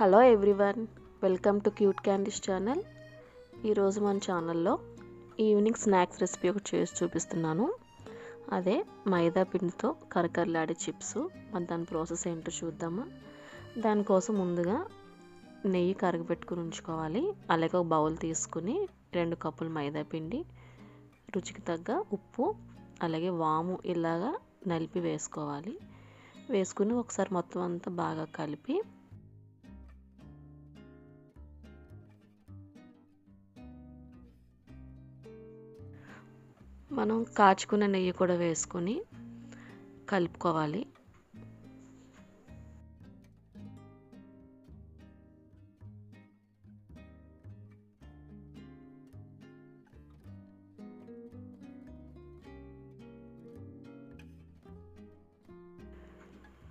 Hello everyone welcome to cute candies channel. ఈరోజు మన ఛానల్లో ఈవినింగ్ స్నాక్స్ రెసిపీ ఒకటి చేసి చూపిస్తున్నాను. అదే మైదా పిండితో కరకరలాడే చిప్స్. మరి దాని ప్రాసెస్ ఏంటో చూద్దామా? దానికోసం ముందుగా నెయ్యి కరగబెట్టుకుని ఉంచుకోవాలి. అలాగే ఒక బౌల్ తీసుకుని రెండు కప్పులు మైదా పిండి రుచికి తగ్గ ఉప్పు అలాగే వాము ఇలాగా నలిపి వేసుకోవాలి. వేసుకుని ఒకసారి మొత్తం అంతా బాగా కలిపి మనం కాచుకున్న నెయ్యి కూడా వేసుకొని కలుపుకోవాలి.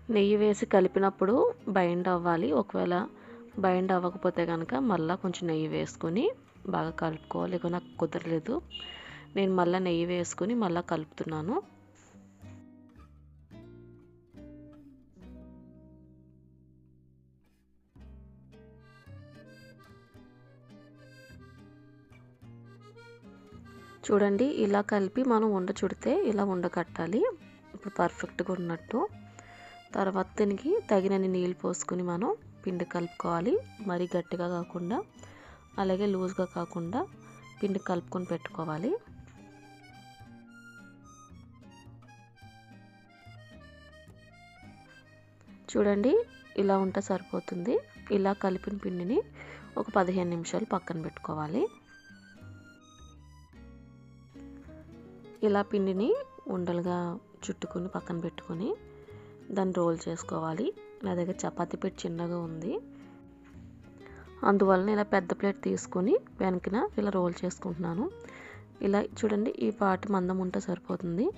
నెయ్యి వేసి కలిపినప్పుడు బైండ్ అవ్వాలి. ఒకవేళ బైండ్ అవ్వకపోతే కనుక మళ్ళీ కొంచెం నెయ్యి వేసుకొని బాగా కలుపుకోవాలి. ఇక నాకు కుదరలేదు. నేను మళ్ళీ నెయ్యి వేసుకుని మళ్ళీ కలుపుతున్నాను. చూడండి ఇలా కలిపి మనం ఉండ చుడితే ఇలా ఉండకట్టాలి ఇప్పుడు పర్ఫెక్ట్గా ఉన్నట్టు. తర్వాత దీనికి తగినన్ని నీళ్ళు పోసుకుని మనం పిండి కలుపుకోవాలి. మరీ గట్టిగా కాకుండా అలాగే లూజ్గా కాకుండా పిండి కలుపుకొని పెట్టుకోవాలి. చూడండి ఇలా ఉంటే సరిపోతుంది. ఇలా కలిపిన పిండిని ఒక పదిహేను నిమిషాలు పక్కన పెట్టుకోవాలి. ఇలా పిండిని ఉండలుగా చుట్టుకుని పక్కన పెట్టుకొని దాన్ని రోల్ చేసుకోవాలి. నా దగ్గర చపాతీ పెట్టి చిన్నగా ఉంది. అందువలన ఇలా పెద్ద ప్లేట్ తీసుకొని వెనకన ఇలా రోల్ చేసుకుంటున్నాను. ఇలా చూడండి ఈ పాటి మందం ఉంటే సరిపోతుంది.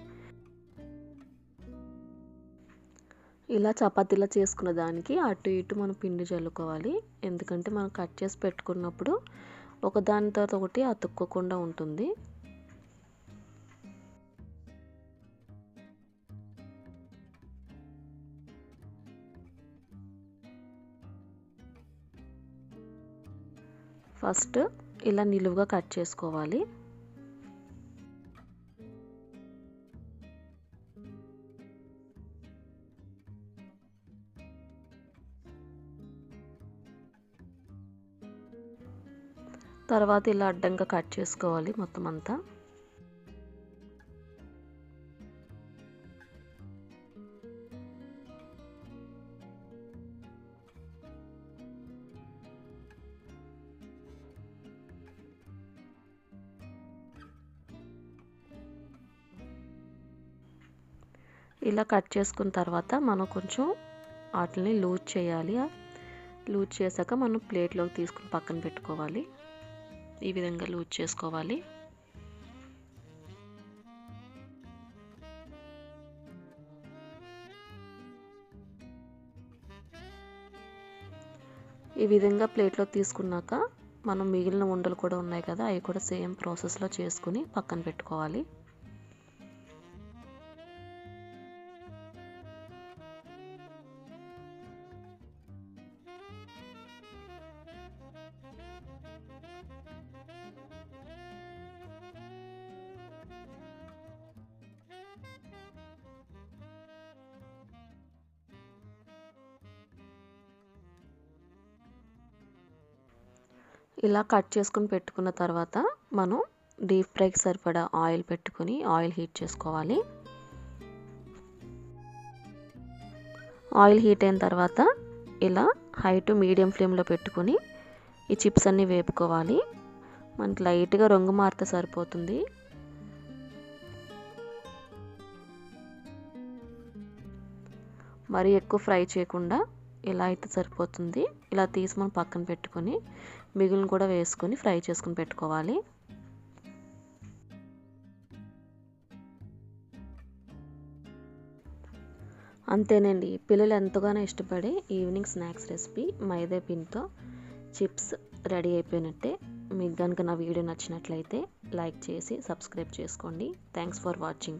ఇలా చపాతీలా చేసుకున్న దానికి అటు ఇటు మనం పిండి చల్లుకోవాలి ఎందుకంటే మనం కట్ చేసి పెట్టుకున్నప్పుడు ఒక దాని తర్వాత ఒకటి అతుక్కోకుండా ఉంటుంది. ఫస్ట్ ఇలా నిలువుగా కట్ చేసుకోవాలి. తర్వాత ఇలా అడ్డంగా కట్ చేసుకోవాలి మొత్తం అంతా. ఇలా కట్ చేసుకున్న తర్వాత మనం కొంచెం వాటిని లూజ్ చేయాలి. లూజ్ చేశాక మనం ప్లేట్లోకి తీసుకుని పక్కన పెట్టుకోవాలి. ఈ విధంగా లూజ్ చేసుకోవాలి. ఈ విధంగా ప్లేట్లో తీసుకున్నాక మనం మిగిలిన ఉండలు కూడా ఉన్నాయి కదా అవి కూడా సేమ్ ప్రాసెస్లో చేసుకుని పక్కన పెట్టుకోవాలి. ఇలా కట్ చేసుకుని పెట్టుకున్న తర్వాత మనం డీప్ ఫ్రైకి సరిపడా ఆయిల్ పెట్టుకుని ఆయిల్ హీట్ చేసుకోవాలి. ఆయిల్ హీట్ అయిన తర్వాత ఇలా హై టు మీడియం ఫ్లేమ్లో పెట్టుకుని ఈ చిప్స్ అన్నీ వేపుకోవాలి. మనకి లైట్గా రంగు మారితే సరిపోతుంది. మరి ఎక్కువ ఫ్రై చేయకుండా ఇలా అయితే సరిపోతుంది. ఇలా తీసి మనం పక్కన పెట్టుకొని మిగిలిన కూడా వేసుకొని ఫ్రై చేసుకుని పెట్టుకోవాలి. అంతేనండి. పిల్లలు ఎంతగానో ఇష్టపడే ఈవినింగ్ స్నాక్స్ రెసిపీ మైదా పిండితో చిప్స్ రెడీ అయిపోయినట్టే. మీకు కనుక నా వీడియో నచ్చినట్లయితే లైక్ చేసి సబ్స్క్రైబ్ చేసుకోండి. Thanks for watching.